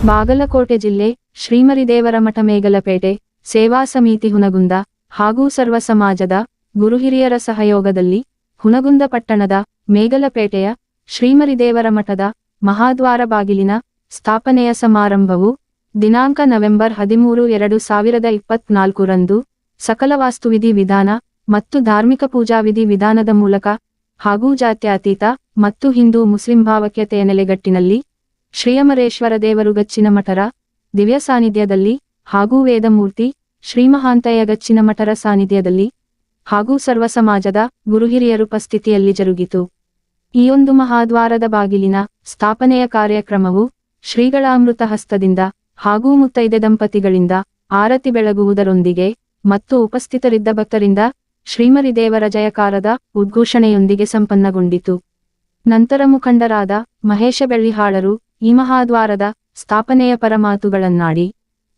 ಬಾಗಲಕೋಟೆ ಜಿಲ್ಲೆ ಶ್ರೀಮರಿದೇವರ ಮಠ ಮೇಗಲಪೇಟೆ ಸೇವಾ ಸಮಿತಿ ಹುನಗುಂದ ಹಾಗೂ ಸರ್ವ ಸಮಾಜದ ಗುರುಹಿರಿಯರ ಸಹಯೋಗದಲ್ಲಿ ಹುನಗುಂದ ಪಟ್ಟಣದ ಮೇಗಲಪೇಟೆಯ ಶ್ರೀಮರಿದೇವರ ಮಠದ ಮಹಾದ್ವಾರ ಬಾಗಿಲಿನ ಸ್ಥಾಪನೆಯ ಸಮಾರಂಭವು ದಿನಾಂಕ ನವೆಂಬರ್ ಹದಿಮೂರು ಎರಡು ಸಾವಿರದ ಇಪ್ಪತ್ನಾಲ್ಕರಂದು ಸಕಲ ವಾಸ್ತುವಿಧಿ ವಿಧಾನ ಮತ್ತು ಧಾರ್ಮಿಕ ಪೂಜಾ ವಿಧಿ ವಿಧಾನದ ಮೂಲಕ ಹಾಗೂ ಜಾತ್ಯತೀತ ಮತ್ತು ಹಿಂದೂ ಮುಸ್ಲಿಂ ಭಾವಕ್ಯತೆಯ ನೆಲೆಗಟ್ಟಿನಲ್ಲಿ ಶ್ರೀಯಮರೇಶ್ವರ ದೇವರುಗಚ್ಚಿನ ಮಠರ ದಿವ್ಯ ಸಾನ್ನಿಧ್ಯದಲ್ಲಿ ಹಾಗೂ ವೇದಮೂರ್ತಿ ಶ್ರೀಮಹಾಂತಯ್ಯ ಗಚ್ಚಿನ ಮಠರ ಸಾನ್ನಿಧ್ಯದಲ್ಲಿ ಹಾಗೂ ಸರ್ವ ಸಮಾಜದ ಗುರುಹಿರಿಯರು ಉಪಸ್ಥಿತಿಯಲ್ಲಿ ಜರುಗಿತು. ಈ ಒಂದು ಮಹಾದ್ವಾರದ ಬಾಗಿಲಿನ ಸ್ಥಾಪನೆಯ ಕಾರ್ಯಕ್ರಮವು ಶ್ರೀಗಳ ಅಮೃತ ಹಸ್ತದಿಂದ ಹಾಗೂ ಮುತ್ತೈದೆ ದಂಪತಿಗಳಿಂದ ಆರತಿ ಬೆಳಗುವುದರೊಂದಿಗೆ ಮತ್ತು ಉಪಸ್ಥಿತರಿದ್ದ ಭಕ್ತರಿಂದ ಶ್ರೀಮರಿ ದೇವರ ಜಯಕಾರದ ಉದ್ಘೋಷಣೆಯೊಂದಿಗೆ ಸಂಪನ್ನಗೊಂಡಿತು. ನಂತರ ಮುಖಂಡರಾದ ಮಹೇಶ ಬೆಳ್ಳಿಹಾಳರು ಈ ಮಹಾದ್ವಾರದ ಸ್ಥಾಪನೆಯ ಪರಮಾತುಗಳನ್ನಾಡಿ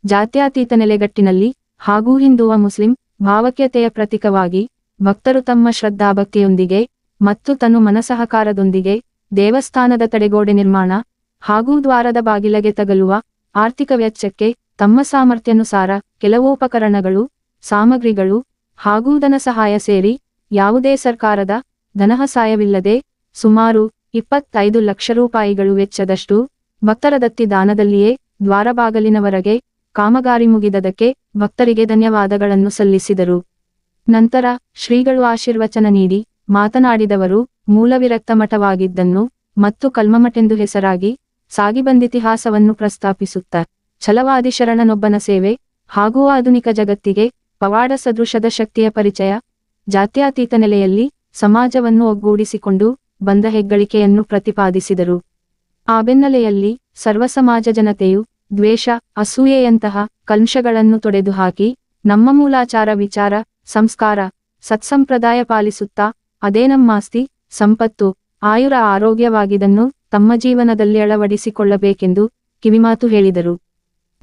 ಜಾತ್ಯಾತೀತ ನೆಲೆಗಟ್ಟಿನಲ್ಲಿ ಹಾಗೂ ಹಿಂದೂವ ಮುಸ್ಲಿಂ ಭಾವಕ್ಯತೆಯ ಪ್ರತೀಕವಾಗಿ ಭಕ್ತರು ತಮ್ಮ ಶ್ರದ್ಧಾಭಕ್ತಿಯೊಂದಿಗೆ ಮತ್ತು ತನು ಮನಸಹಕಾರದೊಂದಿಗೆ ದೇವಸ್ಥಾನದ ತಡೆಗೋಡೆ ನಿರ್ಮಾಣ ಹಾಗೂ ದ್ವಾರದ ಬಾಗಿಲಗೆ ತಗಲುವ ಆರ್ಥಿಕ ವೆಚ್ಚಕ್ಕೆ ತಮ್ಮ ಸಾಮರ್ಥ್ಯಾನುಸಾರ ಕೆಲವೋಪಕರಣಗಳು ಸಾಮಗ್ರಿಗಳು ಹಾಗೂ ಧನ ಸಹಾಯ ಸೇರಿ ಯಾವುದೇ ಸರ್ಕಾರದ ಧನಹಸಾಯವಿಲ್ಲದೆ ಸುಮಾರು ಇಪ್ಪತ್ತೈದು ಲಕ್ಷ ರೂಪಾಯಿಗಳು ವೆಚ್ಚದಷ್ಟು ಭಕ್ತರ ದತ್ತಿ ದಾನದಲ್ಲಿಯೇ ದ್ವಾರಬಾಗಲಿನವರೆಗೆ ಕಾಮಗಾರಿ ಮುಗಿದದಕ್ಕೆ ಭಕ್ತರಿಗೆ ಧನ್ಯವಾದಗಳನ್ನು ಸಲ್ಲಿಸಿದರು. ನಂತರ ಶ್ರೀಗಳು ಆಶೀರ್ವಚನ ನೀಡಿ ಮಾತನಾಡಿದವರು ಮೂಲವಿರಕ್ತ ಮಠವಾಗಿದ್ದನ್ನು ಮತ್ತು ಕಲ್ಮಮಠೆಂದು ಹೆಸರಾಗಿ ಸಾಗಿಬಂದಿತಿಹಾಸವನ್ನು ಪ್ರಸ್ತಾಪಿಸುತ್ತ ಛಲವಾದಿ ಶರಣನೊಬ್ಬನ ಸೇವೆ ಹಾಗೂ ಆಧುನಿಕ ಜಗತ್ತಿಗೆ ಪವಾಡ ಸದೃಶದ ಶಕ್ತಿಯ ಪರಿಚಯ ಜಾತ್ಯಾತೀತ ನೆಲೆಯಲ್ಲಿ ಸಮಾಜವನ್ನು ಒಗ್ಗೂಡಿಸಿಕೊಂಡು ಬಂದ ಹೆಗ್ಗಳಿಕೆಯನ್ನು ಪ್ರತಿಪಾದಿಸಿದರು. ಆ ಬೆನ್ನಲೆಯಲ್ಲಿ ಸರ್ವ ಸಮಾಜ ಜನತೆಯು ದ್ವೇಷ, ಅಸೂಯೆಯಂತಹ ಕಲ್ಮಶಗಳನ್ನು ತೊಡೆದುಹಾಕಿ ನಮ್ಮ ಮೂಲಾಚಾರ ವಿಚಾರ, ಸಂಸ್ಕಾರ, ಸತ್ಸಂಪ್ರದಾಯ ಪಾಲಿಸುತ್ತಾ ಅದೇ ನಮ್ಮಾಸ್ತಿ, ಸಂಪತ್ತು, ಆಯುರ ಆರೋಗ್ಯವಾಗಿದನ್ನು ತಮ್ಮ ಜೀವನದಲ್ಲಿ ಅಳವಡಿಸಿಕೊಳ್ಳಬೇಕೆಂದು ಕಿವಿಮಾತು ಹೇಳಿದರು.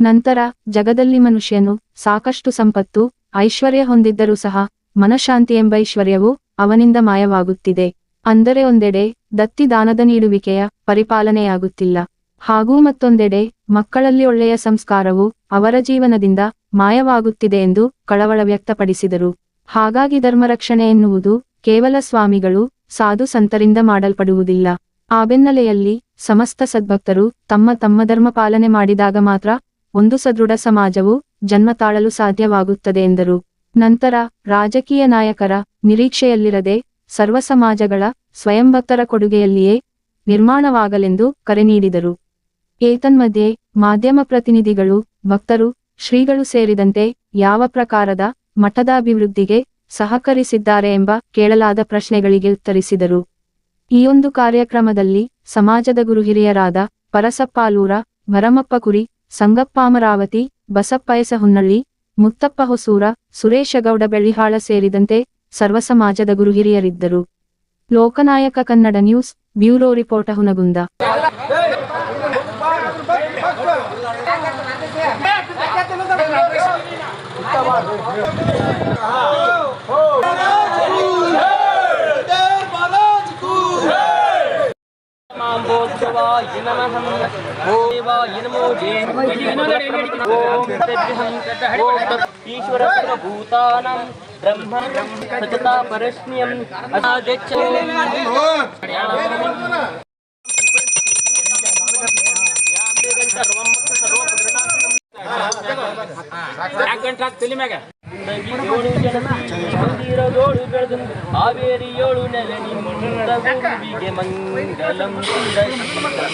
ನಂತರ ಜಗದಲ್ಲಿ ಮನುಷ್ಯನು ಸಾಕಷ್ಟು ಸಂಪತ್ತು, ಐಶ್ವರ್ಯ ಹೊಂದಿದ್ದರೂ ಸಹ ಮನಃಶಾಂತಿ ಎಂಬ ಐಶ್ವರ್ಯವು ಅವನಿಂದ ಮಾಯವಾಗುತ್ತಿದೆ. ಅಂದರೆ ಒಂದೆಡೆ ದತ್ತಿ ದಾನದ ನೀಡುವಿಕೆಯ ಪರಿಪಾಲನೆಯಾಗುತ್ತಿಲ್ಲ. ಹಾಗೂ ಮತ್ತೊಂದೆಡೆ ಮಕ್ಕಳಲ್ಲಿ ಒಳ್ಳೆಯ ಸಂಸ್ಕಾರವು ಅವರ ಜೀವನದಿಂದ ಮಾಯವಾಗುತ್ತಿದೆ ಎಂದು ಕಳವಳ ವ್ಯಕ್ತಪಡಿಸಿದರು. ಹಾಗಾಗಿ ಧರ್ಮರಕ್ಷಣೆ ಎನ್ನುವುದು ಕೇವಲ ಸ್ವಾಮಿಗಳು ಸಾಧು ಸಂತರಿಂದ ಮಾಡಲ್ಪಡುವುದಿಲ್ಲ. ಆ ಬೆನ್ನಲೆಯಲ್ಲಿ ಸಮಸ್ತ ಸದ್ಭಕ್ತರು ತಮ್ಮ ತಮ್ಮ ಧರ್ಮ ಪಾಲನೆ ಮಾಡಿದಾಗ ಮಾತ್ರ ಒಂದು ಸದೃಢ ಸಮಾಜವು ಜನ್ಮ ತಾಳಲು ಸಾಧ್ಯವಾಗುತ್ತದೆ ಎಂದರು. ನಂತರ ರಾಜಕೀಯ ನಾಯಕರ ನಿರೀಕ್ಷೆಯಲ್ಲಿರದೆ ಸರ್ವ ಸಮಾಜಗಳ ಸ್ವಯಂಭಕ್ತರ ಕೊಡುಗೆಯಲ್ಲಿಯೇ ನಿರ್ಮಾಣವಾಗಲೆಂದು ಕರೆ ನೀಡಿದರು. ಏತನ್ಮಧ್ಯೆ ಮಾಧ್ಯಮ ಪ್ರತಿನಿಧಿಗಳು, ಭಕ್ತರು, ಶ್ರೀಗಳು ಸೇರಿದಂತೆ ಯಾವ ಪ್ರಕಾರದ ಮಠದ ಅಭಿವೃದ್ಧಿಗೆ ಸಹಕರಿಸಿದ್ದಾರೆ ಎಂಬ ಕೇಳಲಾದ ಪ್ರಶ್ನೆಗಳಿಗೆ ಉತ್ತರಿಸಿದರು. ಈ ಒಂದು ಕಾರ್ಯಕ್ರಮದಲ್ಲಿ ಸಮಾಜದ ಗುರುಹಿರಿಯರಾದ ಪರಸಪ್ಪಾಲೂರ ಭರಮಪ್ಪ ಕುರಿ ಸಂಗಪ್ಪಾಮರಾವತಿ ಬಸಪ್ಪಯಸ ಹುನ್ನಳ್ಳಿ ಮುತ್ತಪ್ಪ ಹೊಸೂರ ಸುರೇಶಗೌಡ ಬೆಳ್ಳಿಹಾಳ ಸೇರಿದಂತೆ ಸರ್ವ ಸಮಾಜದ ಗುರು ಗುರುಹಿರಿಯರಿದ್ದರು. Loknayak Kannada news bureau report Hungund. Ishwara ಭೂತಾನಂ ಬ್ರಹ್ಮ ಏಳು ನೆಲೆ ನಿಮ್ಮಿಗೆ ಮಂಗಲಂ ಮಂಗಲಂ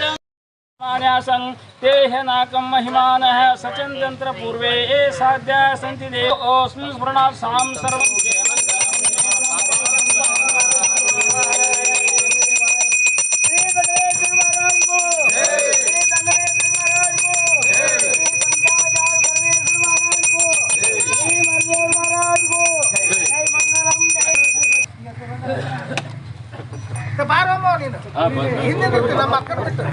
मान्यासं तेह नाकं महिमानः सचन्द्यन्त्र पूर्वे ये साध्या सन्ति देवोऽस्मिन् स्मरणात् सां सर्वं Ah, ini nama kita itu udah nomor. Hahaha. Hahaha. Hahaha. Hahaha. Hahaha. Hahaha. Hahaha. Hahaha. Hahaha. Hahaha. Hahaha. Hahaha. Hahaha. Hahaha. Hahaha. Hahaha. Hahaha.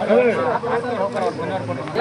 Hahaha. Hahaha.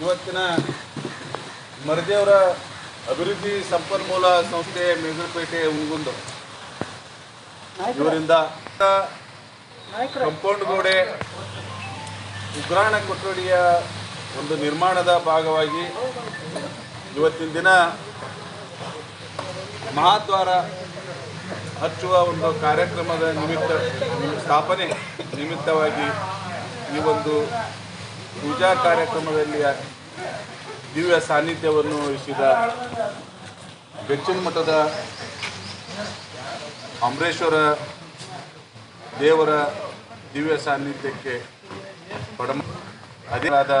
ಇವತ್ತಿನ ಮರದೇವರ ಅಭಿವೃದ್ಧಿ ಸಂಪನ್ಮೂಲ ಸಂಸ್ಥೆ ಮೇಜರ್ಪೇಟೆ ಉಂಗುಂದು ಇವರಿಂದ ಕಂಪೌಂಡ್ ಗೋಡೆ ಉಗ್ರಾಣ ಕೊಠಡಿಯ ಒಂದು ನಿರ್ಮಾಣದ ಭಾಗವಾಗಿ ಇವತ್ತಿನ ದಿನ ಮಹಾದ್ವಾರ ಹಚ್ಚುವ ಒಂದು ಕಾರ್ಯಕ್ರಮದ ನಿಮಿತ್ತ, ಸ್ಥಾಪನೆ ನಿಮಿತ್ತವಾಗಿ ಈ ಒಂದು ಪೂಜಾ ಕಾರ್ಯಕ್ರಮದಲ್ಲಿ ದಿವ್ಯ ಸಾನ್ನಿಧ್ಯವನ್ನು ವಹಿಸಿದ ಬೆಚ್ಚಿನ ಮಠದ ಅಂಬರೇಶ್ವರ ದೇವರ ದಿವ್ಯ ಸಾನ್ನಿಧ್ಯಕ್ಕೆ ಪಡಮ ಅಧಿರಾದ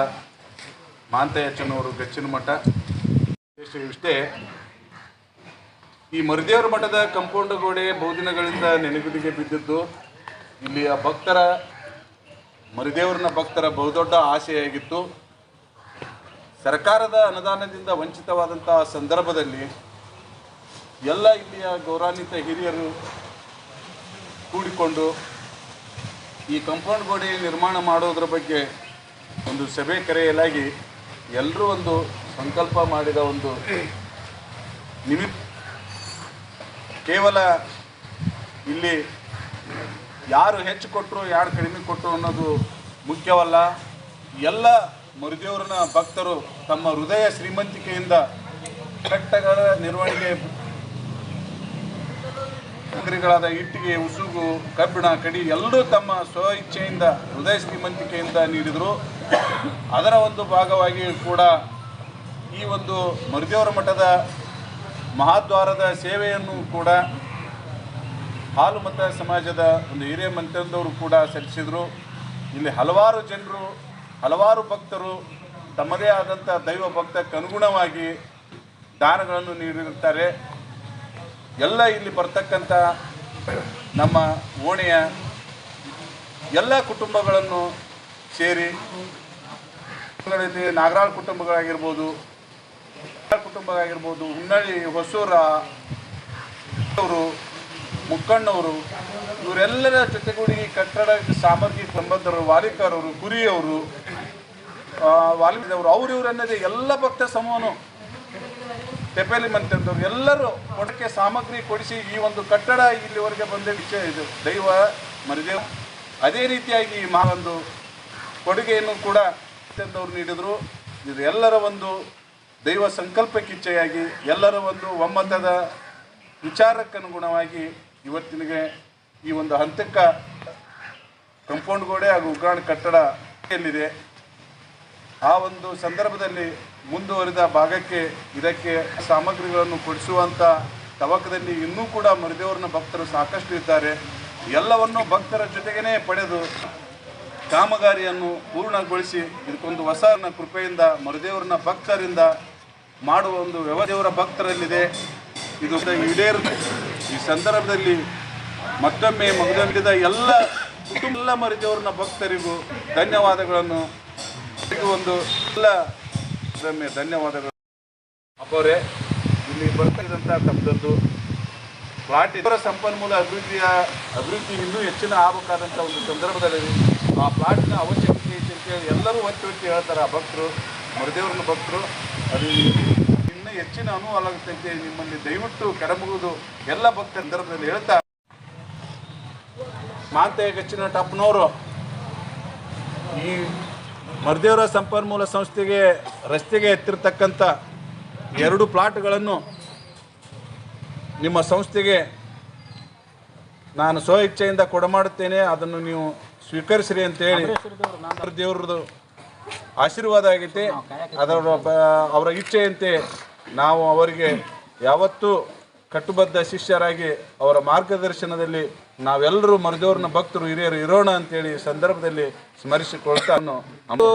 ಮಾಂತಯಚ್ಚನವರು ಗಚ್ಚಿನ ಮಠ. ಇಷ್ಟೇ ಈ ಮರುದೇವರ ಮಠದ ಕಂಪೌಂಡ್ ಗೋಡೆ ಬಹುದಿನಗಳಿಂದ ನೆನಗುದಿಗೆ ಬಿದ್ದಿದ್ದು ಇಲ್ಲಿಯ ಭಕ್ತರ ಮರಿದೇವರನ ಭಕ್ತರ ಬಹುದೊಡ್ಡ ಆಸೆಯಾಗಿತ್ತು. ಸರ್ಕಾರದ ಅನುದಾನದಿಂದ ವಂಚಿತವಾದಂತಹ ಸಂದರ್ಭದಲ್ಲಿ ಎಲ್ಲ ಇಲ್ಲಿಯ ಗೌರವಾನ್ವಿತ ಹಿರಿಯರು ಕೂಡಿಕೊಂಡು ಈ ಕಂಪೌಂಡ್ ಗೋಡೆ ನಿರ್ಮಾಣ ಮಾಡೋದ್ರ ಬಗ್ಗೆ ಒಂದು ಸಭೆ ಕರೆಯಲಾಗಿ ಎಲ್ಲರೂ ಒಂದು ಸಂಕಲ್ಪ ಮಾಡಿದ ಒಂದು ನಿಮಿತ್ತ ಕೇವಲ ಇಲ್ಲಿ ಯಾರು ಹೆಚ್ಚು ಕೊಟ್ಟರು ಯಾರು ಕಡಿಮೆ ಕೊಟ್ಟರು ಅನ್ನೋದು ಮುಖ್ಯವಲ್ಲ. ಎಲ್ಲ ಮರುದೇವರನ ಭಕ್ತರು ತಮ್ಮ ಹೃದಯ ಶ್ರೀಮಂತಿಕೆಯಿಂದ ಕಟ್ಟಗಳ ನಿರ್ವಹಣೆಗೆ ಅಂಗಡಿಗಳಾದ ಇಟ್ಟಿಗೆ ಉಸುಗು, ಕಬ್ಬಿಣ, ಕಡಿ ಎಲ್ಲರೂ ತಮ್ಮ ಸ್ವ ಇಚ್ಛೆಯಿಂದ ಹೃದಯ ಶ್ರೀಮಂತಿಕೆಯಿಂದ ನೀಡಿದರು. ಅದರ ಒಂದು ಭಾಗವಾಗಿ ಕೂಡ ಈ ಒಂದು ಮರುದೇವರ ಮಠದ ಮಹಾದ್ವಾರದ ಸೇವೆಯನ್ನು ಕೂಡ ಹಾಲು ಮತ ಸಮಾಜದ ಒಂದು ಹಿರಿಯ ಮಂತ್ರಿದವರು ಕೂಡ ಸಲ್ಲಿಸಿದರು. ಇಲ್ಲಿ ಹಲವಾರು ಜನರು, ಹಲವಾರು ಭಕ್ತರು ತಮ್ಮದೇ ಆದಂಥ ದೈವ ಭಕ್ತಕ್ಕೆ ಅನುಗುಣವಾಗಿ ದಾನಗಳನ್ನು ನೀಡಿರುತ್ತಾರೆ. ಎಲ್ಲ ಇಲ್ಲಿ ಬರ್ತಕ್ಕಂಥ ನಮ್ಮ ಓಣೆಯ ಎಲ್ಲ ಕುಟುಂಬಗಳನ್ನು ಸೇರಿ ನಾಗರಾಳ್ ಕುಟುಂಬಗಳಾಗಿರ್ಬೋದು ಕುಟುಂಬ ಆಗಿರ್ಬೋದು ಹುನ್ನಳ್ಳಿ ಹೊಸೂರ ಅವರು ಮುಕ್ಕಣ್ಣವರು ಇವರೆಲ್ಲರ ಜೊತೆಗೂಡಿ ಕಟ್ಟಡ ಸಾಮಗ್ರಿ ಸಂಬಂಧರು ವಾಲಿಕರವರು ಕುರಿಯವರು ಆ, ವಾಲ್ಮೀಕಿಯವರು ಅವ್ರು ಇವರನ್ನದೇ ಎಲ್ಲ ಭಕ್ತ ಸಮೂಹನು ತೆಪೇಲಿ ಮಂತ್ರಿದವರು ಎಲ್ಲರೂ ಕೊಡಕ್ಕೆ ಸಾಮಗ್ರಿ ಕೊಡಿಸಿ ಈ ಒಂದು ಕಟ್ಟಡ ಇಲ್ಲಿವರೆಗೆ ಬಂದ ವಿಷಯ ಇದು. ದೈವ ಮರಿದೇವ ಅದೇ ರೀತಿಯಾಗಿ ಮಹಾ ಒಂದು ಕೊಡುಗೆಯನ್ನು ಕೂಡ ಅವರು ನೀಡಿದರು. ಇದು ಎಲ್ಲರ ಒಂದು ದೈವ ಸಂಕಲ್ಪಕ್ಕಿಚ್ಚೆಯಾಗಿ ಎಲ್ಲರ ಒಂದು ಒಮ್ಮತದ ವಿಚಾರಕ್ಕನುಗುಣವಾಗಿ ಇವತ್ತಿನಗೆ ಈ ಒಂದು ಹಂತಕ್ಕೆ ಕಂಪೌಂಡ್ ಗೋಡೆ ಹಾಗೂ ಉಗ್ರಾಣ ಕಟ್ಟಡ ಎಲ್ಲಿದೆ, ಆ ಒಂದು ಸಂದರ್ಭದಲ್ಲಿ ಮುಂದುವರಿದ ಭಾಗಕ್ಕೆ ಇದಕ್ಕೆ ಸಾಮಗ್ರಿಗಳನ್ನು ಕೊಡಿಸುವಂಥ ತವಕದಲ್ಲಿ ಇನ್ನೂ ಕೂಡ ಮರಿದೇವರನ್ನ ಭಕ್ತರು ಸಾಕಷ್ಟು ಇದ್ದಾರೆ. ಎಲ್ಲವನ್ನು ಭಕ್ತರ ಜೊತೆಗೇ ಪಡೆದು ಕಾಮಗಾರಿಯನ್ನು ಪೂರ್ಣಗೊಳಿಸಿ ಇದಕ್ಕೊಂದು ಹೊಸ ಕೃಪೆಯಿಂದ ಮರುದೇವರನ ಭಕ್ತರಿಂದ ಮಾಡುವ ಒಂದು ವ್ಯವಸ್ಥೆಯವರ ಭಕ್ತರಲ್ಲಿದೆ. ಇದು ಈಡೇರುತ್ತೆ. ಈ ಸಂದರ್ಭದಲ್ಲಿ ಮತ್ತೊಮ್ಮೆ ಮಗದೊಂದಿದ ಎಲ್ಲ ಕುಟುಂಬ ಎಲ್ಲ ಭಕ್ತರಿಗೂ ಧನ್ಯವಾದಗಳನ್ನು. ಒಂದು ಎಲ್ಲ ಮತ್ತೊಮ್ಮೆ ಧನ್ಯವಾದಗಳು. ಅಪ್ಪವರೇ ಇಲ್ಲಿ ಬರ್ತಕ್ಕಂಥ ತಮ್ಮದೊಂದು ಪ್ಲಾಟ್ ಇದರ ಸಂಪನ್ಮೂಲ ಅಭಿವೃದ್ಧಿಯ, ಅಭಿವೃದ್ಧಿ ಇನ್ನೂ ಹೆಚ್ಚಿನ ಆಗಬೇಕಾದಂಥ ಒಂದು ಸಂದರ್ಭದಲ್ಲಿ ಆ ಪ್ಲಾಟ್ನ ಅವಶ್ಯಕತೆ ಐತೆ ಎಲ್ಲರೂ ಒತ್ತಿ ಒತ್ತಿ ಹೇಳ್ತಾರೆ ಆ ಭಕ್ತರು, ಮರುದೇವ್ರನ್ನ ಭಕ್ತರು. ಅದು ಹೆಚ್ಚಿನ ಅನುಕೂಲ ಆಗುತ್ತೆ ನಿಮ್ಮಲ್ಲಿ ದಯವಿಟ್ಟು ಕೆಡಮುಗುದು. ಎಲ್ಲ ಭಕ್ತ ಸಂದರ್ಭದಲ್ಲಿ ಹೇಳ್ತಾ ಮಾತೆ ಗಚ್ಚಿನ ಟಪ್ಪನವರು ಈ ಮರದೇವರ ಸಂಪನ್ಮೂಲ ಸಂಸ್ಥೆಗೆ ರಸ್ತೆಗೆ ಎತ್ತಿರ್ತಕ್ಕಂಥ ಎರಡು ಪ್ಲಾಟ್ಗಳನ್ನು ನಿಮ್ಮ ಸಂಸ್ಥೆಗೆ ನಾನು ಸ್ವ ಇಚ್ಛೆಯಿಂದ ಕೊಡಮಾಡುತ್ತೇನೆ ಅದನ್ನು ನೀವು ಸ್ವೀಕರಿಸಿರಿ ಅಂತೇಳಿ ದೇವ್ರದ್ದು ಆಶೀರ್ವಾದ ಆಗೈತೆ. ಅದರ, ಅವರ ಇಚ್ಛೆಯಂತೆ ನಾವು ಅವರಿಗೆ ಯಾವತ್ತೂ ಕಟ್ಟುಬದ್ಧ ಶಿಷ್ಯರಾಗಿ ಅವರ ಮಾರ್ಗದರ್ಶನದಲ್ಲಿ ನಾವೆಲ್ಲರೂ ಮರದೇವ್ರನ್ನ ಭಕ್ತರು ಹಿರಿಯರು ಇರೋಣ ಅಂತೇಳಿ ಈ ಸಂದರ್ಭದಲ್ಲಿ ಸ್ಮರಿಸಿಕೊಳ್ತಾ ಅದು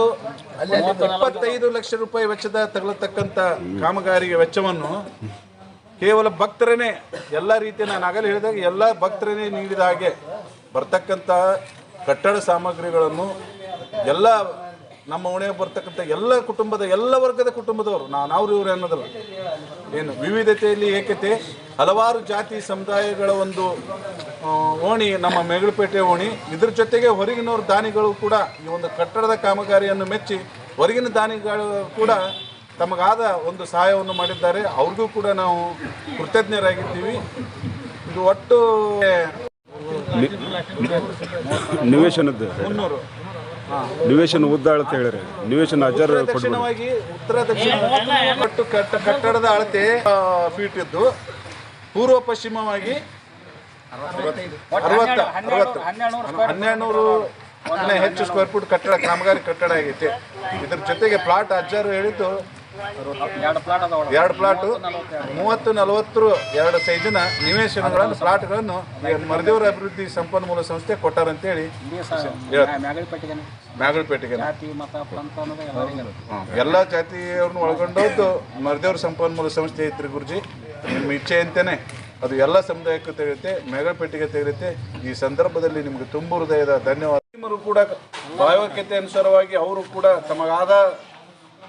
ಇಪ್ಪತ್ತೈದು ಲಕ್ಷ ರೂಪಾಯಿ ವೆಚ್ಚದ ತಗಲತಕ್ಕಂಥ ಕಾಮಗಾರಿಗೆ ವೆಚ್ಚವನ್ನು ಕೇವಲ ಭಕ್ತರನ್ನೇ ಎಲ್ಲ ರೀತಿಯ ನಾನು ಆಗಲೇ ಹೇಳಿದಾಗ ಎಲ್ಲ ಭಕ್ತರನ್ನೇ ನೀಡಿದ ಹಾಗೆ ಬರ್ತಕ್ಕಂಥ ಕಟ್ಟಡ ಸಾಮಗ್ರಿಗಳನ್ನು ಎಲ್ಲ ನಮ್ಮ ಓಣೆಗೆ ಬರ್ತಕ್ಕಂಥ ಎಲ್ಲ ಕುಟುಂಬದ ಎಲ್ಲ ವರ್ಗದ ಕುಟುಂಬದವರು ನಾನು ಅವ್ರು ಇವ್ರು ಅನ್ನೋದಲ್ಲ. ಏನು ವಿವಿಧತೆಯಲ್ಲಿ ಏಕತೆ ಹಲವಾರು ಜಾತಿ ಸಮುದಾಯಗಳ ಒಂದು ಓಣಿ ನಮ್ಮ ಮೇಗಳಪೇಟೆ ಓಣಿ ಇದ್ರ ಜೊತೆಗೆ ಹೊರಗಿನವ್ರ ದಾನಿಗಳು ಕೂಡ ಈ ಒಂದು ಕಟ್ಟಡದ ಕಾಮಗಾರಿಯನ್ನು ಮೆಚ್ಚಿ ಹೊರಗಿನ ದಾನಿಗಳು ಕೂಡ ತಮಗಾದ ಒಂದು ಸಹಾಯವನ್ನು ಮಾಡಿದ್ದಾರೆ. ಅವ್ರಿಗೂ ಕೂಡ ನಾವು ಕೃತಜ್ಞರಾಗಿದ್ದೀವಿ. ಇದು ಒಟ್ಟು ನಿವೇಶನದ್ದು. ಮುನ್ನೂರು. ನಿವೇಶನ ಉದ್ದ ಅಂತ ಹೇಳಿರಿ ನಿವೇಶನ ಅಜರ್ ಉತ್ತರ ದಕ್ಷಿಣವಾಗಿ ಉತ್ತರ ದಕ್ಷಿಣ ಒಟ್ಟು ಕಟ್ಟ ಕಟ್ಟಡದ ಅಳತೆ ಫೀಟ್ ಇದ್ದು ಪೂರ್ವ ಪಶ್ಚಿಮವಾಗಿ ಅರವತ್ತು ಹೆಚ್ಚು ಸ್ಕ್ವೇರ್ ಫೀಟ್ ಕಟ್ಟಡ ಕಾಮಗಾರಿ ಕಟ್ಟಡ ಆಗೈತೆ. ಇದ್ರ ಜೊತೆಗೆ ಪ್ಲಾಟ್ ಅಜ್ಜರು ಹೇಳಿದ್ದು ಎರಡು ಪ್ಲಾಟು ಮೂವತ್ತು ನಲವತ್ತು ಎರಡು ಸೈಜಿನ ನಿವೇಶನಗಳನ್ನು ಪ್ಲಾಟ್ಗಳನ್ನು ಮರದೇವರ ಅಭಿವೃದ್ಧಿ ಸಂಪನ್ಮೂಲ ಸಂಸ್ಥೆ ಕೊಟ್ಟಾರಂತೇಳಿ ಮ್ಯಾಗಳಪೇಟೆಗೆ. ಎಲ್ಲ ಜಾತಿಯವ್ರನ್ನ ಒಳಗೊಂಡದ್ದು ಮರದೇವ್ರ ಸಂಪನ್ಮೂಲ ಸಂಸ್ಥೆ ಐತ್ರಿ ಗುರುಜಿ. ನಿಮ್ಮ ಇಚ್ಛೆಯಂತೆಯೇ ಅದು ಎಲ್ಲ ಸಮುದಾಯಕ್ಕೂ ತೆಗೆಯುತ್ತೆ ಮೇಘಪೇಟೆಗೆ ತೆಗೆಯುತ್ತೆ. ಈ ಸಂದರ್ಭದಲ್ಲಿ ನಿಮಗೆ ತುಂಬ ಹೃದಯದ ಧನ್ಯವಾದ. ಕೂಡ ಭಾವೈಕ್ಯತೆ ಅನುಸಾರವಾಗಿ ಅವರು ಕೂಡ ತಮಗಾದ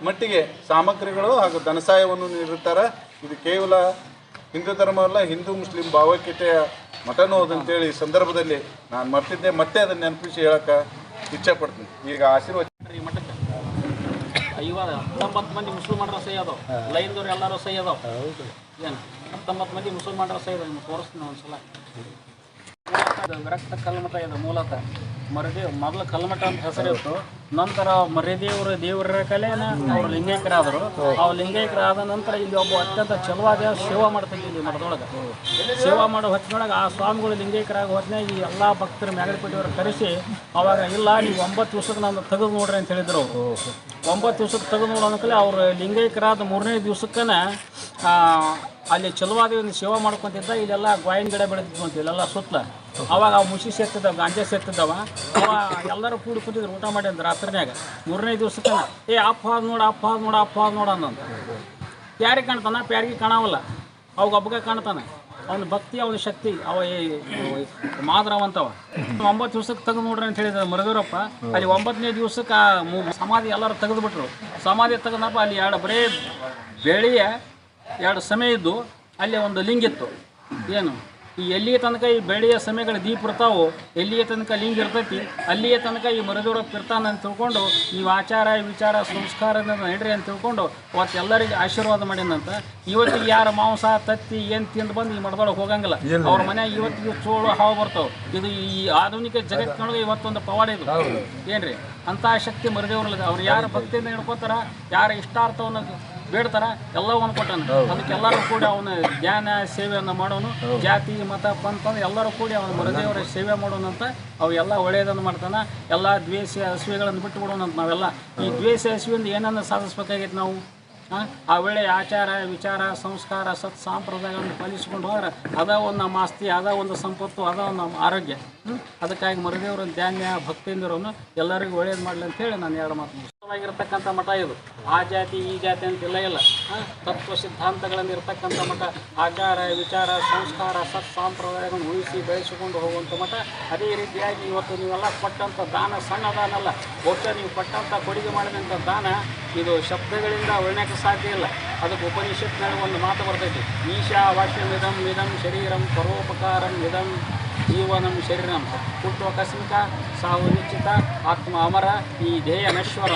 ಮಟ್ಟಿಗೆ ಸಾಮಗ್ರಿಗಳು ಹಾಗೂ ಧನಸಹಾಯವನ್ನು ನೀಡುತ್ತಾರೆ. ಇದು ಕೇವಲ ಹಿಂದೂ ಧರ್ಮ ಅಲ್ಲ ಹಿಂದೂ ಮುಸ್ಲಿಂ ಭಾವೈಕ್ಯತೆಯ ಮಠನೂ ಅದಂತೇಳಿ ಈ ಸಂದರ್ಭದಲ್ಲಿ ನಾನು ಮರ್ತಿದ್ದೆ. ಮತ್ತೆ ಅದನ್ನು ನೆನಪಿಸಿ ಹೇಳಕ್ಕೆ ಇಚ್ಛೆ ಪಡ್ತೀನಿ ಈಗ ಆಶೀರ್ವಾದ ಈ ಮಠಕ್ಕೆ. ಐವತ್ತು ಹತ್ತೊಂಬತ್ತು ಮಂದಿ ಮುಸಲ್ಮಾನರ ಸಹಿ ಅದಾವ. ಲೈನ್ದವ್ರು ಎಲ್ಲರೂ ಸಹಿ ಅದಾವ. ಏನು? ಹತ್ತೊಂಬತ್ತು ಮಂದಿ ಮುಸಲ್ಮಾನರ ಸಹಿ ಅದಾವ. ನಿಮ್ಗೆ ತೋರಿಸ್ತೀನಿ ಒಂದ್ಸಲ. ಅದು ವಿರಕ್ತ ಕಲ್ಮಠ ಇದು ಮೂಲತಃ ಮರದೇವ್ ಮೊದಲು ಕಲ್ಮಠ ಅಂತ ಹೆಸರಿತ್ತು. ನಂತರ ಮರಿದೇವ್ರ ದೇವರ ಕಲೆನ ಅವ್ರು ಲಿಂಗೈಕ್ಯರಾದರು. ಅವ್ರು ಲಿಂಗೈಕ್ಯರಾದ ನಂತರ ಇಲ್ಲಿ ಒಬ್ಬ ಅತ್ಯಂತ ಚಲುವಾದ ಸೇವಾ ಮಾಡ್ತೀವಿ ಇಲ್ಲಿ ಮಠದೊಳಗೆ. ಸೇವಾ ಮಾಡೋ ಹೊತ್ತಿನೊಳಗೆ ಆ ಸ್ವಾಮಿಗಳು ಲಿಂಗೈಕರಾಗ ಹೊತ್ತಿನಾಗ ಈ ಎಲ್ಲ ಭಕ್ತರು ಮ್ಯಾಗಲಪೇಟೆಯವ್ರು ಕರೆಸಿ ಅವಾಗ ಇಲ್ಲ, ನೀವು ಒಂಬತ್ತು ದಿವ್ಸಕ್ಕೆ ನಾನು ತೆಗೆದು ನೋಡ್ರಿ ಅಂತ ಹೇಳಿದ್ರು. ಒಂಬತ್ತು ದಿವ್ಸಕ್ಕೆ ತೆಗೆದು ನೋಡೋ ಅನ್ಕಲೆ ಅವ್ರು ಲಿಂಗೈಕ್ಯರಾದ ಮೂರನೇ ದಿವ್ಸಕ್ಕನ ಅಲ್ಲಿ ಚಲುವಾದಿ ಒಂದು ಸೇವಾ ಮಾಡ್ಕೊಂತಿದ್ದ, ಇಲ್ಲೆಲ್ಲ ಗಾಯಿನ ಗಿಡ ಬೆಳೆದಿದ್ವು ಅಂತ, ಇಲ್ಲೆಲ್ಲ ಸುತ್ತಲ. ಅವಾಗ ಅವು ಮುಷಿ ಸೇರ್ತಿದ್ದಾವ, ಗಾಂಜಾ ಸೇರ್ತಿದ್ದಾವ. ಅವ ಎಲ್ಲರೂ ಕೂಡಿ ಕೂತಿದ್ರು ಊಟ ಮಾಡಿ ಅಂದ್ರೆ ರಾತ್ರಿನಾಗ ಮೂರನೇ ದಿವಸಕ್ಕೆ ಏ, ಅಪ್ಪ ಹಾದ್ ನೋಡ, ಅಪ್ಪ ಹಾದ್ ನೋಡು, ಅಪ್ಪ ಹಾದ್ ನೋಡ ಅನ್ನಂತ ಪ್ಯಾರಿಗೆ ಕಾಣ್ತಾನ, ಪ್ಯಾರಿಗೆ ಕಾಣವಲ್ಲ. ಅವಾಗ ಹಬ್ಬಗ ಕಾಣ್ತಾನೆ, ಅವನ ಭಕ್ತಿ, ಅವನ ಶಕ್ತಿ, ಅವ ಮಾದ್ರವಂತವ ಒಂಬತ್ತು ದಿವ್ಸಕ್ಕೆ ತೆಗೆದು ನೋಡ್ರಿ ಅಂತ ಹೇಳಿದ ಮರದೂರಪ್ಪ ಅಲ್ಲಿ ಒಂಬತ್ತನೇ ದಿವ್ಸಕ್ಕೆ ಸಮಾಧಿ ಎಲ್ಲರೂ ತೆಗೆದುಬಿಟ್ರು. ಸಮಾಧಿ ತೆಗೆದಪ್ಪ ಅಲ್ಲಿ ಎರಡು ಬರೇ ಬೆಳೆಯ ಎರಡು ಸಮಯ ಇದ್ದು ಅಲ್ಲಿ ಒಂದು ಲಿಂಗ ಇತ್ತು. ಏನು? ಈ ಎಲ್ಲಿಯ ತನಕ ಈ ಬೆಳೆಯ ಸಮಯಗಳ ದೀಪ ಇರ್ತಾವೋ ಎಲ್ಲಿಯ ತನಕ ಲಿಂಗ ಇರ್ತೈತಿ ಅಲ್ಲಿಯ ತನಕ ಈ ಮರದೊಳಗೆ ಇರ್ತಾನೆ ಅಂತ ತಿಳ್ಕೊಂಡು ನೀವು ಆಚಾರ ವಿಚಾರ ಸಂಸ್ಕಾರದಿಂದ ನಡ್ರಿ ಅಂತ ತಿಳ್ಕೊಂಡು ಅವತ್ತು ಎಲ್ಲರಿಗೆ ಆಶೀರ್ವಾದ ಮಾಡಿದಂತ ಇವತ್ತಿಗೆ ಯಾರು ಮಾಂಸ ತತ್ತಿ ಏನು ತಿಂದು ಬಂದು ಈ ಮರದೊಳಗೆ ಹೋಗಂಗಿಲ್ಲ. ಅವ್ರ ಮನೆ ಇವತ್ತಿಗೆ ಚೋಳು ಹಾವು ಬರ್ತಾವೆ. ಇದು ಈ ಆಧುನಿಕ ಜಗತ್ತಿನೊಳಗೆ ಇವತ್ತೊಂದು ಪವಾಡ ಇದು ಏನ್ರಿ? ಅಂತಹ ಶಕ್ತಿ ಮರದೇವ್ರಲ್ಲ ಅವ್ರು ಯಾರು ಭಕ್ತಿಯಿಂದ ಹಿಡ್ಕೋತಾರ ಯಾರ ಇಷ್ಟಾರ್ಥವನ್ನು ಬೇಡ್ತಾರ? ಎಲ್ಲವನ್ನು ಕೊಟ್ಟಾನ. ಅದಕ್ಕೆ ಎಲ್ಲರೂ ಕೂಡಿ ಅವನ ಧ್ಯಾನ ಸೇವೆಯನ್ನು ಮಾಡೋನು. ಜಾತಿ ಮತ ಪಂಥ ಎಲ್ಲರೂ ಕೂಡಿ ಅವನ ಮರದೇವರ ಸೇವೆ ಮಾಡೋನು ಅಂತ ಅವು ಎಲ್ಲ ಒಳ್ಳೆಯದನ್ನು ಮಾಡ್ತಾನೆ. ಎಲ್ಲ ದ್ವೇಷ ಹಸುವೆಗಳನ್ನು ಬಿಟ್ಟು ಬಿಡೋಣ ಅಂತ ನಾವೆಲ್ಲ. ಈ ದ್ವೇಷ ಹಸುವಿಂದ ಏನನ್ನು ಸಾಧಿಸ್ಬೇಕಾಗೈತೆ ನಾವು? ಆ? ಒಳ್ಳೆಯ ಆಚಾರ ವಿಚಾರ ಸಂಸ್ಕಾರ ಸತ್ ಸಾಂಪ್ರದಾಯಗಳನ್ನು ಪಾಲಿಸ್ಕೊಂಡು ಹೋದ್ರೆ ಅದ ಒಂದು ನಮ್ಮ ಆಸ್ತಿ ಅದ ಒಂದು ಸಂಪತ್ತು ಅದ ಒಂದು ನಮ್ಮ ಆರೋಗ್ಯ? ಅದಕ್ಕಾಗಿ ಮರದೇವರ ಧ್ಯಾನ ಭಕ್ತಿಯಿಂದಿರೋನು ಎಲ್ಲರಿಗೂ ಒಳ್ಳೇದು ಮಾಡಲಿ ಅಂತ ಹೇಳಿ ನಾನು ಎರಡು ಮಾತು ಆಗಿರ್ತಕ್ಕಂಥ ಮಠ ಇದು. ಆ ಜಾತಿ, ಈ ಜಾತಿ ಅಂತ ಇಲ್ಲ ಇಲ್ಲ. ತತ್ವ ಸಿದ್ಧಾಂತಗಳಲ್ಲಿ ಇರ್ತಕ್ಕಂಥ ಮಠ. ಆಚಾರ, ವಿಚಾರ, ಸಂಸ್ಕಾರ, ಸತ್ ಸಾಂಪ್ರದಾಯಗಳನ್ನು ಉಳಿಸಿ ಬೆಳೆಸಿಕೊಂಡು ಹೋಗುವಂಥ ಮಠ. ಅದೇ ರೀತಿಯಾಗಿ ಇವತ್ತು ನೀವೆಲ್ಲ ಕೊಟ್ಟಂಥ ದಾನ ಸಣ್ಣ ದಾನ ಅಲ್ಲ. ಬಹುಶಃ ನೀವು ಕೊಟ್ಟಂಥ ಕೊಡುಗೆ ಮಾಡಿದಂಥ ದಾನ, ಇದು ಶಬ್ದಗಳಿಂದ ವರ್ಣಕ್ಕೆ ಸಾಧ್ಯ ಇಲ್ಲ. ಅದಕ್ಕೆ ಉಪನಿಷತ್ನಲ್ಲಿ ಒಂದು ಮಾತು ಬರ್ತೈತಿ. ಈಶಾ ವಾಕ್ಯಮಿದಂ ಮಿಧಂ ಶರೀರಂ, ಪರೋಪಕಾರಂ ಇದಂ ಜೀವನಂ ಶರೀರಂ. ಹುಟ್ಟು ಆಕಸ್ಮಿಕ ಸಾವು ನಿಶ್ಚಿತ. ಆತ್ಮ ಅಮರ, ಈ ಧ್ಯೇಯ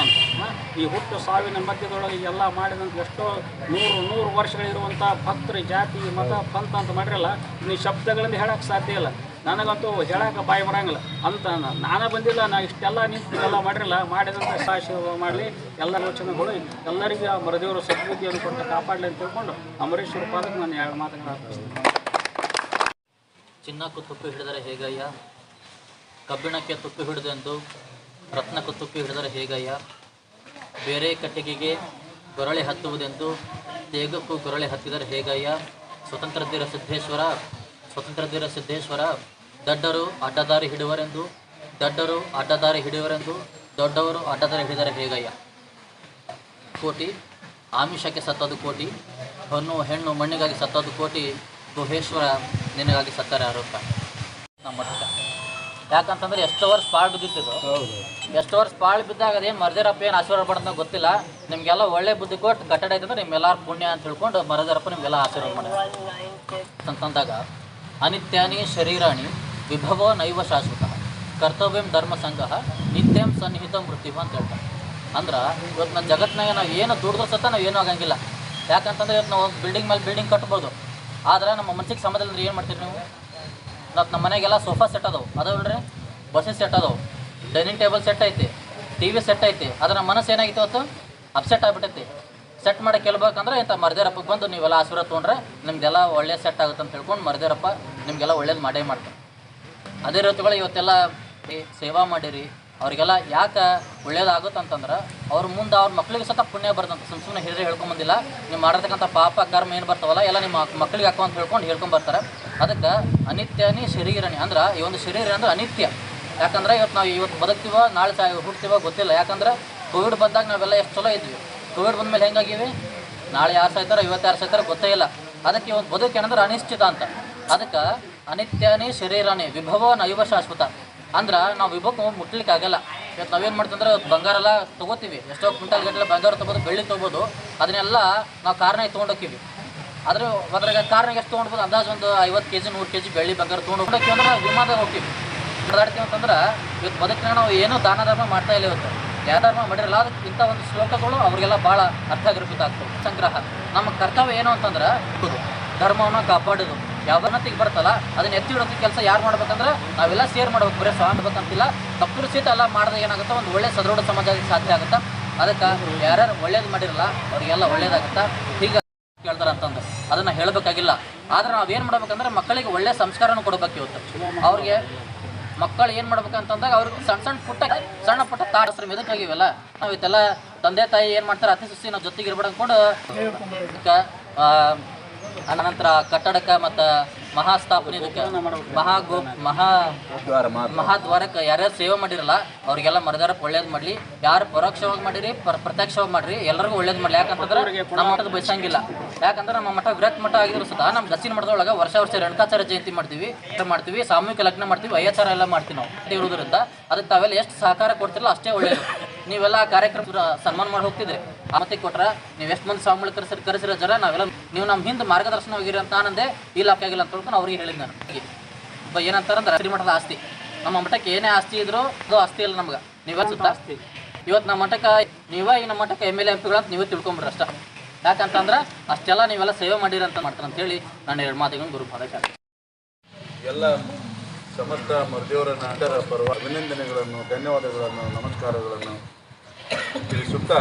ಅಂತ. ಈ ಹುಟ್ಟು ಸಾವಿನ ಮಧ್ಯದೊಳಗೆ ಎಲ್ಲ ಮಾಡಿದಂಥ ಎಷ್ಟೋ ನೂರು ನೂರು ವರ್ಷಗಳಿರುವಂಥ ಭಕ್ತರು, ಜಾತಿ, ಮತ, ಪಂಥ ಅಂತ ಮಾಡಿರಲ್ಲ ನೀವು ಶಬ್ದಗಳಿಂದ ಹೇಳಕ್ಕೆ ಸಾಧ್ಯ ಇಲ್ಲ. ನನಗಂತೂ ಹೇಳಕ್ಕೆ ಬಾಯಿ ಬರಂಗಿಲ್ಲ. ಅಂತ ನಾನೇ ಬಂದಿಲ್ಲ, ನಾ ಇಷ್ಟೆಲ್ಲ ನಿಂತು ಎಲ್ಲ ಮಾಡಿರಲ್ಲ, ಮಾಡಿದಂಥ ಸಾಹಸ ಮಾಡಲಿ, ಎಲ್ಲ ಯೋಚನೆಗಳು ಎಲ್ಲರಿಗೂ ಆ ಮರದೇವರು ಸದ್ಬುದ್ಧಿಯನ್ನು ಕೊಟ್ಟು ಕಾಪಾಡಲಿ ಅಂತ ತಿಳ್ಕೊಂಡು ಅಮರೇಶ್ವರ ಪಾದಕ್ಕೆ ನಾನು ಎರಡು ಮಾತುಗಳು ಅರ್ಪಿಸ್ತೀನಿ. ಚಿನ್ನಕ್ಕೂ ತುಪ್ಪು ಹಿಡಿದರೆ ಹೇಗಯ್ಯ? ಕಬ್ಬಿಣಕ್ಕೆ ತುಪ್ಪು ಹಿಡಿದೆಂದು ರತ್ನಕ್ಕೂ ತುಪ್ಪು ಹಿಡಿದರೆ ಹೇಗಯ್ಯ? ಬೇರೆ ಕಟ್ಟಿಗೆಗೆ ಗೊರಳೆ ಹತ್ತುವುದೆಂದು ತೇಗಕ್ಕೂ ಗೊರಳೆ ಹತ್ತಿದರೆ ಹೇಗಯ್ಯ? ಸ್ವತಂತ್ರ ದೀರ ಸಿದ್ದೇಶ್ವರ ಸ್ವತಂತ್ರಧೀರ ಸಿದ್ದೇಶ್ವರ, ದಡ್ಡರು ಅಡ್ಡದಾರಿ ಹಿಡುವರೆಂದು, ದಡ್ಡರು ಅಡ್ಡದಾರಿ ಹಿಡಿಯುವರೆಂದು ದೊಡ್ಡವರು ಅಡ್ಡದಾರಿ ಹಿಡಿದರೆ ಹೇಗಯ್ಯ? ಕೋಟಿ, ಆಮಿಷಕ್ಕೆ ಸತ್ತದು ಕೋಟಿ, ಹೊನ್ನು ಹೆಣ್ಣು ಮಣ್ಣಿಗಾಗಿ ಸತ್ತದು ಕೋಟಿ, ಗುಹೇಶ್ವರ ನಿನಗಾಗಿ ಸತ್ತಾರೆ ಆರೋಪ ನಮ್ಮ ಯಾಕಂತಂದ್ರೆ ಎಷ್ಟು ವರ್ಷ ಪಾಳು ಬಿದ್ದಿತ್ತು ಎಷ್ಟು ವರ್ಷ ಪಾಳು ಬಿದ್ದಾಗ ಅದೇನು ಮರದೇರಪ್ಪ ಏನು ಆಶೀರ್ವಾದ ಪಡೆದ ಗೊತ್ತಿಲ್ಲ. ನಿಮಗೆಲ್ಲ ಒಳ್ಳೆ ಬುದ್ಧಿ ಕೊಟ್ಟು ಕಟ್ಟಡ ಐತಂದ್ರೆ ನಿಮ್ಮೆಲ್ಲರ ಪುಣ್ಯ ಅಂತ ತಿಳ್ಕೊಂಡು ಮರದೇರಪ್ಪ ನಿಮಗೆಲ್ಲ ಆಶೀರ್ವಾದ ಮಾಡಿ ಅಂತಂದಾಗ ಅನಿತ್ಯಾನಿ ಶರೀರಾಣಿ ವಿಭವ ನೈವ ಶಾಶ್ವತ ಕರ್ತವ್ಯಂ ಧರ್ಮ ಸಂಘ ನಿತ್ಯಂ ಸನ್ನಿಹಿತ ಮೃತ್ಯು ಅಂತ ಹೇಳ್ತಾರೆ. ಅಂದ್ರೆ ಇವತ್ತು ನಮ್ಮ ಜಗತ್ತಿನಾಗ ನಾವು ಏನು ದುಡ್ದು ನಾವು ಏನೂ ಆಗಂಗಿಲ್ಲ. ಯಾಕಂತಂದ್ರೆ ಇವತ್ತು ನಾವು ಬಿಲ್ಡಿಂಗ್ ಮೇಲೆ ಬಿಲ್ಡಿಂಗ್ ಕಟ್ಬೋದು. ಆದರೆ ನಮ್ಮ ಮನಸ್ಸಿಗೆ ಅಂದ್ರೆ ಏನು ಮಾಡ್ತೀರಿ ನೀವು? ಮತ್ತು ನಮ್ಮ ಮನೆಗೆಲ್ಲ ಸೋಫಾ ಸೆಟ್ ಅದಾವೆ. ಅದಾವ ನೋಡ್ರಿ? ಬಸ್ಸಿನ ಸೆಟ್ ಅದಾವೆ. ಡೈನಿಂಗ್ ಟೇಬಲ್ ಸೆಟ್ ಐತಿ ಟಿ ವಿ ಸೆಟ್ ಐತಿ. ಅದ್ರ ಮನಸ್ಸು ಏನಾಗಿತ್ತು ಅವತ್ತು ಅಪ್ಸೆಟ್ ಆಗಿಬಿಟ್ಟೈತಿ. ಸೆಟ್ ಮಾಡಿ ಕೇಳ್ಬೇಕಂದ್ರೆ ಇಂಥ ಮರ್ದೇರಪ್ಪಗೆ ಬಂದು ನೀವೆಲ್ಲ ಆಶೀರ್ವಾದ ತೊಗೊಂಡ್ರೆ ನಿಮ್ದೆಲ್ಲ ಒಳ್ಳೆ ಸೆಟ್ ಆಗುತ್ತೆ ಅಂತ ಹೇಳ್ಕೊಂಡು ಮರದೇರಪ್ಪ ನಿಮಗೆಲ್ಲ ಒಳ್ಳೇದು ಮಾಡೇ ಮಾಡ್ತಾರೆ. ಅದೇ ರೀತಿಗಳು ಇವತ್ತೆಲ್ಲ ಸೇವಾ ಮಾಡಿರಿ ಅವ್ರಿಗೆಲ್ಲ ಯಾಕೆ ಒಳ್ಳೇದಾಗುತ್ತೆ ಅಂತಂದ್ರೆ ಅವ್ರ ಮುಂದೆ ಅವ್ರ ಮಕ್ಳಿಗೆ ಸತ ಪುಣ್ಯ ಬರ್ತಂತ. ಸುಮ್ಮ ಸುಮ್ಮನೆ ಹಿಡಿದ್ರೆ ಹೇಳ್ಕೊಂಬಂದಿಲ್ಲ ನೀವು ಮಾಡಿರ್ತಕ್ಕಂಥ ಪಾಪ, ಕರ್ಮ ಏನು ಬರ್ತಾವಲ್ಲ, ಎಲ್ಲ ನಿಮ್ಮ ಮಕ್ಳಿಗೆ ಹಾಕೋ ಅಂತ ಹೇಳ್ಕೊಂಡು ಹೇಳ್ಕೊಂಬರ್ತಾರೆ ಅದಕ್ಕೆ ಅನಿತ್ಯನಿ ಶರೀರನಿ. ಅಂದ್ರೆ ಈ ಒಂದು ಶರೀರ ಅಂದ್ರೆ ಅನಿತ್ಯ. ಯಾಕಂದ್ರೆ ಇವತ್ತು ನಾವು ಇವತ್ತು ಬದುಕ್ತೀವ, ನಾಳೆ ಸಾ ಹುಡ್ತೀವೋ ಗೊತ್ತಿಲ್ಲ. ಯಾಕಂದ್ರೆ ಕೋವಿಡ್ ಬಂದಾಗ ನಾವೆಲ್ಲ ಎಷ್ಟು ಚಲೋ ಇದ್ವಿ. ಕೋವಿಡ್ ಬಂದಮೇಲೆ ಹೆಂಗಾಗಿವಿ ನಾಳೆ ಯಾರು ಸಾಯ್ತಾರೋ, ಇವತ್ತು ಯಾರು ಸಾಯ್ತಾರೋ ಗೊತ್ತೇ ಇಲ್ಲ. ಅದಕ್ಕೆ ಒಂದು ಬದುಕೇನಂದ್ರೆ ಅನಿಶ್ಚಿತ ಅಂತ. ಅದಕ್ಕೆ ಅನಿತ್ಯನೇ ಶರೀರನೇ. ವಿಭವ ನೈವ ಶಾಶ್ವತ. ಅಂದ್ರೆ ನಾವು ಹೋಗಿ ಮುಟ್ಲಿಕ್ಕೆ ಆಗಲ್ಲ. ಇವತ್ತು ನಾವೇನು ಮಾಡ್ತಂದ್ರೆ ಬಂಗಾರ ಎಲ್ಲ ತಗೋತೀವಿ. ಎಷ್ಟೋ ಕ್ವಿಂಟಲ್ ಗಟ್ಟಲೆ ಬಂಗಾರ ತೊಗೋದು ಬೆಳ್ಳಿ ತೊಗೋಬೋದು. ಅದನ್ನೆಲ್ಲ ನಾವು ಕಾರಣ ತೊಗೊಂಡೋಗ್ತೀವಿ ಆದ್ರೆ ಅದ್ರಾಗ ಕಾರಣ ಎಷ್ಟು ತೊಗೊಂಡ್ಬೋದು? ಅಂದಾಜು ಒಂದು ಐವತ್ತು ಕೆ ಜಿ ನೂರು ಕೆ ಜಿ ಬೆಳ್ಳಿ ಬಂಗಾರ ತೊಗೊಂಡು ಹೋಗ್ತೀವಿ ಅಂದ್ರೆ ನಾವು ವಿಮಾನದಾಗ ಹೋಗ್ತೀವಿ. ಓಡಾಡ್ತೀವಿ ಅಂತಂದ್ರೆ ಇವತ್ತು ಬದುಕಿನ ನಾವು ಏನೂ ದಾನ ಧರ್ಮ ಮಾಡ್ತಾ ಇಲ್ಲ ಇವತ್ತು. ಯಾವ ಧರ್ಮ ಮಾಡಿರಲ್ಲ ಅದಕ್ಕೆ ಇಂಥ ಒಂದು ಶ್ಲೋಕಗಳು ಅವರಿಗೆಲ್ಲ ಭಾಳ ಅರ್ಥಗರ್ಭಿತ ಆಗ್ತವೆ. ಸಂಗ್ರಹ. ನಮ್ಮ ಕರ್ತವ್ಯ ಏನು ಅಂತಂದ್ರೆ ಧರ್ಮವನ್ನು ಕಾಪಾಡೋದು. ಯಾವನ್ನತಿಗೆ ಬರ್ತಲ್ಲ ಅದನ್ನ ಎತ್ತಿ ಇಡೋದಕ್ಕೆ ಕೆಲಸ ಯಾರು ಮಾಡ್ಬೇಕಂದ್ರೆ ನಾವೆಲ್ಲ ಸೇರ್ ಮಾಡ್ಬೇಕು ಬರೀ ಸ್ವಾಮಿ ಬೇಕಂತಿಲ್ಲ ತಪ್ಪು ಸಹಿತ ಎಲ್ಲ ಮಾಡಿದಾಗ ಏನಾಗುತ್ತೆ? ಒಂದು ಒಳ್ಳೆ ಸದೃಢ ಸಮಾಜ ಸಾಧ್ಯ ಆಗುತ್ತೆ. ಅದಕ್ಕೆ ಯಾರ್ಯಾರು ಒಳ್ಳೇದು ಮಾಡಿರಲ್ಲ ಅವರಿಗೆಲ್ಲ ಒಳ್ಳೇದಾಗುತ್ತೆ. ಹೀಗೆ ಕೇಳ್ತಾರೆ ಅಂತಂದು ಅದನ್ನ ಹೇಳಬೇಕಾಗಿಲ್ಲ. ಆದ್ರೆ ನಾವ್ ಏನ್ ಮಾಡ್ಬೇಕಂದ್ರೆ ಮಕ್ಕಳಿಗೆ ಒಳ್ಳೆ ಸಂಸ್ಕಾರನ ಕೊಡ್ಬೇಕು ಇವತ್ತು. ಅವ್ರಿಗೆ ಮಕ್ಕಳು ಏನ್ ಮಾಡ್ಬೇಕಂತಂದಾಗ ಅವ್ರಿಗೆ ಸಣ್ಣ ಸಣ್ಣ ಪುಟ್ಟ ಸಣ್ಣ ಪುಟ್ಟ ತಾರಸ್ರ ಮೆದಕಾಗಿವಲ್ಲ ನಾವು ಇವತ್ತೆಲ್ಲ ತಂದೆ ತಾಯಿ ಏನು ಮಾಡ್ತಾರೆ ಅತಿ ಸುಸ್ತಿ ನಾವು ಜೊತೆಗೆ ಇರ್ಬೇಡ ಆ, ಅನಂತರ ಕಟ್ಟಡಕ್ಕೆ ಮತ್ತು ಮಹಾಸ್ಥಾಪನೆ ಇದಕ್ಕೆ ಮಹಾ ಗೋ ಮಹಾ ಮಹಾದ್ವಾರಕ್ಕೆ ಯಾರ್ಯಾರು ಸೇವೆ ಮಾಡಿರಲ್ಲ ಅವ್ರಿಗೆಲ್ಲ ಮರದಾರಕ್ಕೆ ಒಳ್ಳೇದು ಮಾಡಲಿ. ಯಾರು ಪರೋಕ್ಷವಾಗಿ ಮಾಡಿರಿ ಪ್ರ- ಪ್ರತ್ಯಕ್ಷವಾಗಿ ಮಾಡ್ರಿ ಎಲ್ಲರಿಗೂ ಒಳ್ಳೇದು ಮಾಡಲಿ. ಯಾಕಂತಂದ್ರೆ ನಮ್ಮ ಮಠದ ಬಯಸಂಗಿಲ್ಲ. ಯಾಕಂದ್ರೆ ನಮ್ಮ ಮಠ ವಿರಾಟ್ ಮಠ ಆಗಿದ್ರು ಸುತ್ತ ನಮ್ಮ ದಕ್ಷಿಣ ಮಠದೊಳಗೆ ವರ್ಷ ವರ್ಷ ರೇಣುಕಾಚಾರ್ಯ ಜಯಂತಿ ಮಾಡ್ತೀವಿ ಮಾಡ್ತೀವಿ ಸಾಮೂಹಿಕ ಲಗ್ನ ಮಾಡ್ತೀವಿ ಅಯ್ಯಾಚಾರ ಎಲ್ಲ ಮಾಡ್ತೀವಿ ನಾವು ಇರೋದ್ರಿಂದ ಅದಕ್ಕೆ ತಾವೆಲ್ಲ ಎಷ್ಟು ಸಹಕಾರ ಕೊಡ್ತಿರಲ್ಲ ಅಷ್ಟೇ ಒಳ್ಳೇದು. ನೀವೆಲ್ಲ ಕಾರ್ಯಕ್ರಮ ಸನ್ಮಾನ ಮಾಡಿ ಹೋಗ್ತಿದ್ರಿ. ಮತ್ತೆ ಕೊಟ್ರ ನೀವು ಎಷ್ಟು ಮಂದಿ ಸ್ವಾಮಿಗಳು ಕರೆಸಿರ ಕರೆಸಿರೋ ಜರ ನಾವೆಲ್ಲ ನೀವು ನಮ್ಮ ಹಿಂದೆ ಮಾರ್ಗದರ್ಶನವಾಗಿರಿ ಅಂತ ಆನಂದೆ ಇಲ್ಲ ಆಗಿಲ್ಲ ಅಂತ ತಿಳ್ಕೊಂಡು ಅವ್ರಿಗೆ ಹೇಳಿದ್ ನಾನು. ಬ ಏನಂತಾರಂದ್ರೆ ಶ್ರೀಮಠದ ಆಸ್ತಿ. ನಮ್ಮ ಮಠಕ್ಕೆ ಏನೇ ಆಸ್ತಿ ಇದ್ರು ಅದು ಆಸ್ತಿ ಇಲ್ಲ ನಮ್ಗೆ. ನೀವೇ ಸುತ್ತ? ಆಸ್ತಿ. ಇವತ್ತು ನಮ್ಮ ಮಠಕ್ಕೆ ನೀವೇ ಈ ನಮ್ಮ ಮಠಕ್ಕೆ ಎಂ ಎಲ್ ಎಂ ಪಿಗಳಂತ ಅಂತ ನೀವೇ ತಿಳ್ಕೊಂಬಿಡ್ರಿ ಅಷ್ಟ. ಯಾಕಂತಂದ್ರೆ ಅಷ್ಟೆಲ್ಲ ನೀವೆಲ್ಲ ಸೇವೆ ಮಾಡಿರಿ ಅಂತ ಮಾಡ್ತಾರೆ ಅಂತೇಳಿ ನಾನು ಎರಡು ಮಾತುಗಳನ್ನು ಗುರು ಪಾದಕ್ಕೆ ಎಲ್ಲ ಸಮಸ್ತ ಮರ್ದೇವರನ್ನ ಪರವಾಗಿ ಅಭಿನಂದನೆಗಳನ್ನು ಧನ್ಯವಾದಗಳನ್ನು ನಮಸ್ಕಾರಗಳನ್ನು ತಿಳಿಸುತ್ತಾ